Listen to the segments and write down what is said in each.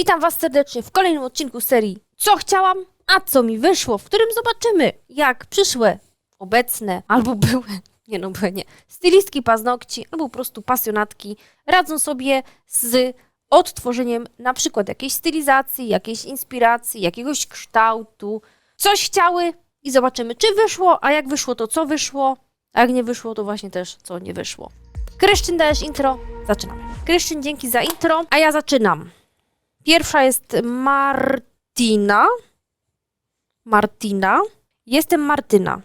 Witam Was serdecznie w kolejnym odcinku serii Co chciałam, a co mi wyszło, w którym zobaczymy, jak przyszłe, obecne albo były, nie no były nie, stylistki paznokci albo po prostu pasjonatki radzą sobie z odtworzeniem na przykład jakiejś stylizacji, jakiejś inspiracji, jakiegoś kształtu. Coś chciały i zobaczymy, czy wyszło, a jak wyszło, to co wyszło, a jak nie wyszło, to właśnie też co nie wyszło. Kryszczyn, dajesz intro? Zaczynamy. Kryszczyn, dzięki za intro, a ja zaczynam. Pierwsza jest Martina. Martina. Jestem Martyna.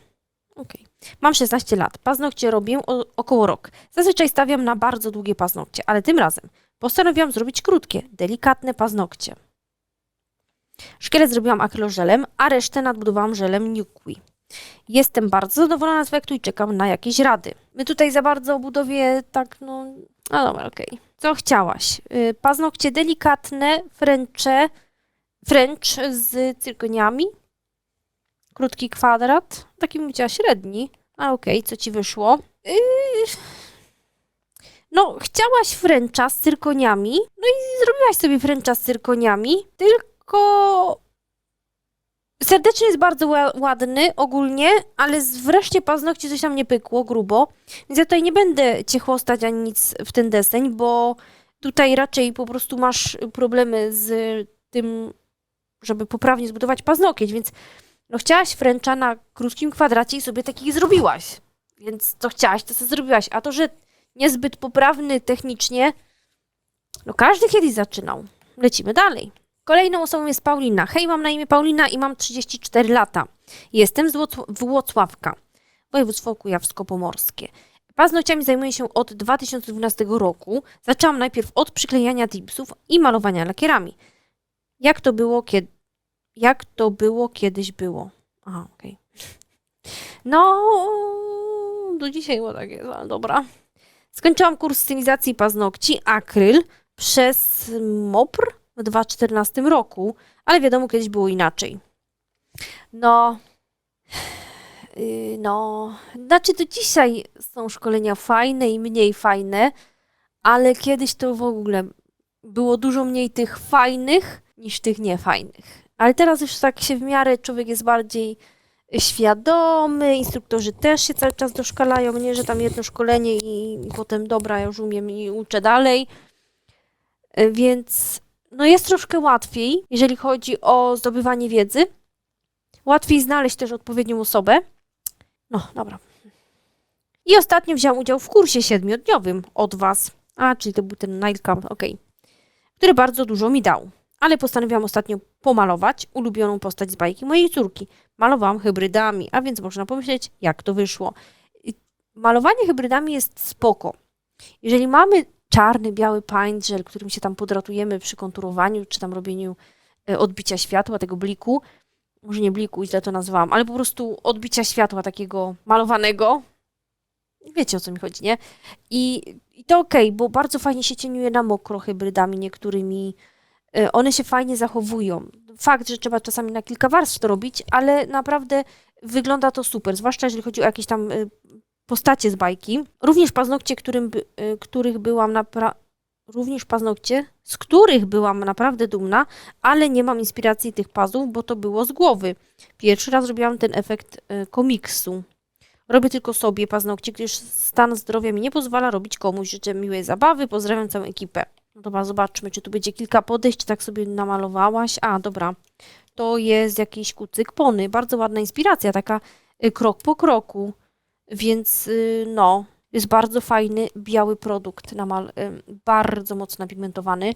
Okej. Mam 16 lat. Paznokcie robię o, około rok. Zazwyczaj stawiam na bardzo długie paznokcie, ale tym razem postanowiłam zrobić krótkie, delikatne paznokcie. Szkielet zrobiłam akrylożelem, a resztę nadbudowałam żelem Newqui. Jestem bardzo zadowolona z efektu i czekam na jakieś rady. My tutaj za bardzo o budowie tak, no... No dobra, okej. Co chciałaś? Y, Paznokcie delikatne, fręcze, French z cyrkoniami. Krótki kwadrat. Taki bym chciała średni. A okej, co ci wyszło? Yy... No, chciałaś fręcza z cyrkoniami. No i zrobiłaś sobie fręcza z cyrkoniami. Tylko Serdecznie jest bardzo ła- ładny ogólnie, ale wreszcie paznokcie coś tam nie pykło grubo. Więc ja tutaj nie będę cię chłostać ani nic w ten deseń, bo tutaj raczej po prostu masz problemy z tym, żeby poprawnie zbudować paznokieć, więc no chciałaś fręcza na krótkim kwadracie i sobie takich zrobiłaś. Więc co chciałaś, to sobie zrobiłaś. A to, że niezbyt poprawny technicznie, no każdy kiedyś zaczynał. Lecimy dalej. Kolejną osobą jest Paulina. Hej, mam na imię Paulina i mam 34 lata. Jestem z Włoc- Włocławka, województwo kujawsko-pomorskie. Paznokciami zajmuję się od 2012 roku. Zaczęłam najpierw od przyklejania tipsów i malowania lakierami. Jak to było, kiedy... Jak to było kiedyś było? Aha, okej. No, do dzisiaj było tak jest, ale dobra. Skończyłam kurs stylizacji paznokci akryl przez MOPR w 2014 roku, ale wiadomo, kiedyś było inaczej. No, yy, no, znaczy to dzisiaj są szkolenia fajne i mniej fajne, ale kiedyś to w ogóle było dużo mniej tych fajnych niż tych niefajnych. Ale teraz już tak się w miarę człowiek jest bardziej świadomy, instruktorzy też się cały czas doszkalają, nie, że tam jedno szkolenie i, potem dobra, ja już umiem i uczę dalej. Y, Więc no jest troszkę łatwiej, jeżeli chodzi o zdobywanie wiedzy. Łatwiej znaleźć też odpowiednią osobę. No, dobra. I ostatnio wziąłem udział w kursie siedmiodniowym od Was. A, czyli to był ten Night Camp, okej. Który bardzo dużo mi dał. Ale postanowiłam ostatnio pomalować ulubioną postać z bajki mojej córki. Malowałam hybrydami, a więc można pomyśleć, jak to wyszło. Malowanie hybrydami jest spoko. Jeżeli mamy czarny, biały paint gel, którym się tam podratujemy przy konturowaniu, czy tam robieniu e, odbicia światła, tego bliku, może nie bliku, źle to nazwałam, ale po prostu odbicia światła takiego malowanego. Wiecie o co mi chodzi, nie? I, i to okej, bo bardzo fajnie się cieniuje na mokro hybrydami niektórymi. E, One się fajnie zachowują. Fakt, że trzeba czasami na kilka warstw to robić, ale naprawdę wygląda to super, zwłaszcza jeżeli chodzi o jakieś tam e, postacie z bajki. Również paznokcie, którym, y, których byłam napra- również paznokcie, z których byłam naprawdę dumna, ale nie mam inspiracji tych pazów, bo to było z głowy. Pierwszy raz robiłam ten efekt y, komiksu. Robię tylko sobie paznokcie, gdyż stan zdrowia mi nie pozwala robić komuś. Życzę miłej zabawy, pozdrawiam całą ekipę. No dobra, zobaczmy, czy tu będzie kilka podejść, tak sobie namalowałaś. A, dobra. To jest jakiś kucyk pony. Bardzo ładna inspiracja, taka y, krok po kroku. Więc y, no, jest bardzo fajny, biały produkt, namal, y, bardzo mocno napigmentowany,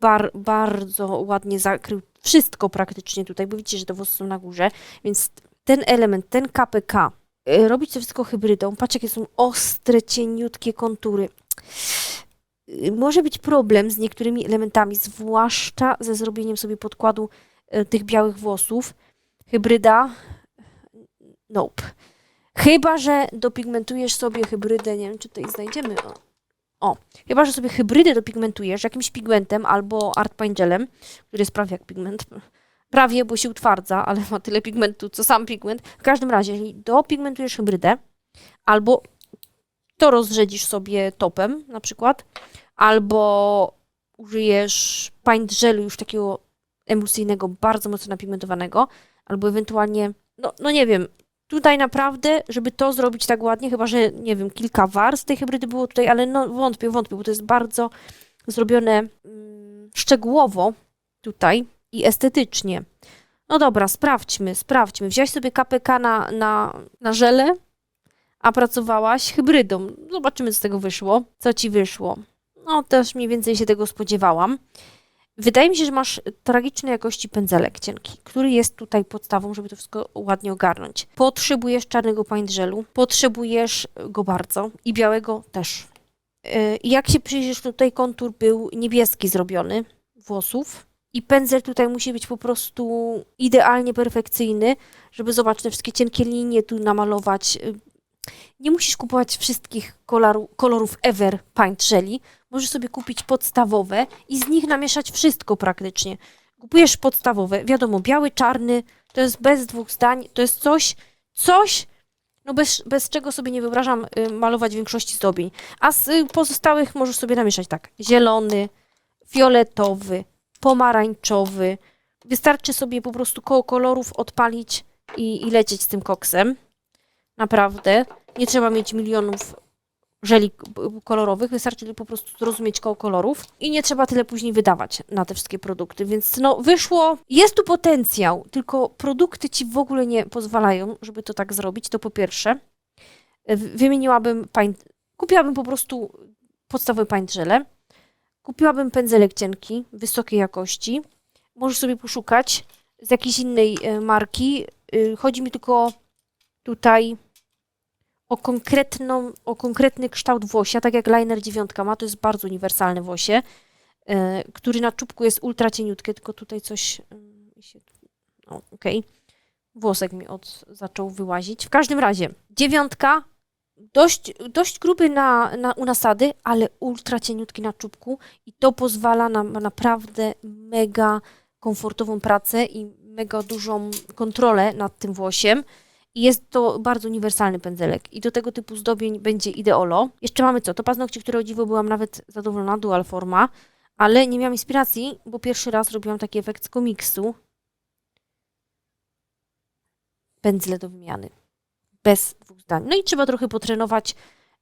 bar, bardzo ładnie zakrył wszystko praktycznie tutaj, bo widzicie, że te włosy są na górze, więc ten element, ten KPK, y, robić to wszystko hybrydą, patrz jakie są ostre, cieniutkie kontury. Może być problem z niektórymi elementami, zwłaszcza ze zrobieniem sobie podkładu tych białych włosów. Hybryda, nope. Chyba, że dopigmentujesz sobie hybrydę, nie wiem, czy tutaj znajdziemy. O. o, chyba, że sobie hybrydę dopigmentujesz jakimś pigmentem albo art paint gelem, który jest prawie jak pigment. Prawie, bo się utwardza, ale ma tyle pigmentu, co sam pigment. W każdym razie, jeżeli dopigmentujesz hybrydę, albo to rozrzedzisz sobie topem na przykład, albo użyjesz paint gelu już takiego emulsyjnego, bardzo mocno napigmentowanego, albo ewentualnie, no, no nie wiem, tutaj naprawdę, żeby to zrobić tak ładnie, chyba że, nie wiem, kilka warstw tej hybrydy było tutaj, ale no wątpię, wątpię, bo to jest bardzo zrobione mm, szczegółowo tutaj i estetycznie. No dobra, sprawdźmy, sprawdźmy. Wziąłeś sobie KPK na, na, na żele, a pracowałaś hybrydą. Zobaczymy, co z tego wyszło. Co ci wyszło? No, też mniej więcej się tego spodziewałam. Wydaje mi się, że masz tragicznej jakości pędzelek cienki, który jest tutaj podstawą, żeby to wszystko ładnie ogarnąć. Potrzebujesz czarnego paint gelu, potrzebujesz go bardzo i białego też. Yy, Jak się przyjrzysz, tutaj kontur był niebieski zrobiony włosów i pędzel tutaj musi być po prostu idealnie perfekcyjny, żeby zobaczyć te wszystkie cienkie linie tu namalować. Nie musisz kupować wszystkich koloru, kolorów ever paint geli, możesz sobie kupić podstawowe i z nich namieszać wszystko praktycznie. Kupujesz podstawowe, wiadomo, biały, czarny, to jest bez dwóch zdań, to jest coś, coś, no bez, bez czego sobie nie wyobrażam y, malować większości zdobień. A z y, pozostałych możesz sobie namieszać tak, zielony, fioletowy, pomarańczowy. Wystarczy sobie po prostu koło kolorów odpalić i, i lecieć z tym koksem. Naprawdę. Nie trzeba mieć milionów żeli kolorowych, wystarczy po prostu zrozumieć koło kolorów. I nie trzeba tyle później wydawać na te wszystkie produkty, więc no wyszło, jest tu potencjał, tylko produkty ci w ogóle nie pozwalają, żeby to tak zrobić, to po pierwsze. Wymieniłabym paint, kupiłabym po prostu podstawowe paint żele, kupiłabym pędzelek cienki, wysokiej jakości, możesz sobie poszukać z jakiejś innej e, marki, Y, chodzi mi tylko tutaj o, konkretną, o konkretny kształt włosia, tak jak Liner 9 ma, to jest bardzo uniwersalne włosie, e, który na czubku jest ultra cieniutkie, tylko tutaj coś mm, mi się... O, okej. Włosek mi od, zaczął wyłazić. W każdym razie, dziewiątka, dość, dość gruby na, na, u nasady, ale ultra cieniutki na czubku i to pozwala na na naprawdę mega komfortową pracę i mega dużą kontrolę nad tym włosiem. Jest to bardzo uniwersalny pędzelek. I do tego typu zdobień będzie ideolo. Jeszcze mamy co? To paznokcie, które o dziwo byłam nawet zadowolona, dual forma, ale nie miałam inspiracji, bo pierwszy raz robiłam taki efekt z komiksu. Pędzle do wymiany. Bez dwóch zdań. No i trzeba trochę potrenować,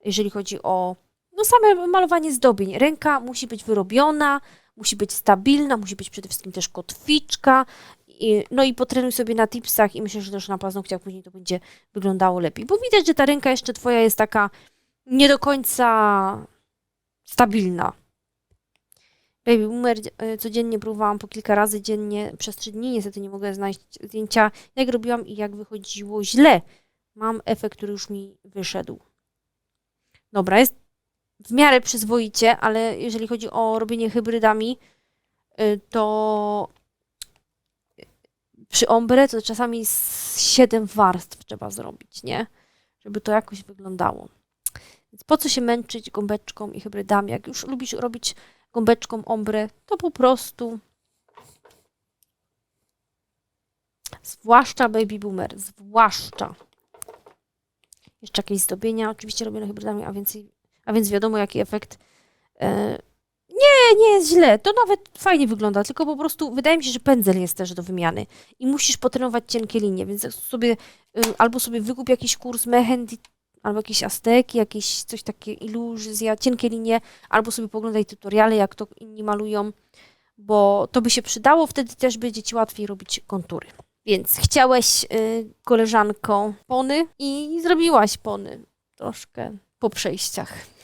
jeżeli chodzi o no same malowanie zdobień. Ręka musi być wyrobiona, musi być stabilna, musi być przede wszystkim też kotwiczka. I, no i potrenuj sobie na tipsach i myślę, że też na paznokciach później to będzie wyglądało lepiej. Bo widać, że ta ręka jeszcze twoja jest taka nie do końca stabilna. Baby Boomer e, codziennie próbowałam po kilka razy dziennie przez trzy dni. Niestety nie mogę znaleźć zdjęcia, jak robiłam i jak wychodziło źle. Mam efekt, który już mi wyszedł. Dobra, jest w miarę przyzwoicie, ale jeżeli chodzi o robienie hybrydami, y, to przy ombre to czasami z 7 warstw trzeba zrobić, nie? Żeby to jakoś wyglądało. Więc po co się męczyć gąbeczką i hybrydami? Jak już lubisz robić gąbeczką ombre, to po prostu zwłaszcza baby boomer, zwłaszcza jeszcze jakieś zdobienia, oczywiście robione hybrydami, a więcej, a więc wiadomo jaki efekt. E, nie, nie jest źle, to nawet fajnie wygląda, tylko po prostu wydaje mi się, że pędzel jest też do wymiany i musisz potrenować cienkie linie, więc sobie ym, albo sobie wykup jakiś kurs Mehendi, albo jakieś Azteki, jakieś coś takie iluzja, cienkie linie, albo sobie poglądaj tutoriale, jak to inni malują, bo to by się przydało, wtedy też będzie ci łatwiej robić kontury. Więc chciałeś, y, pony i zrobiłaś pony troszkę po przejściach.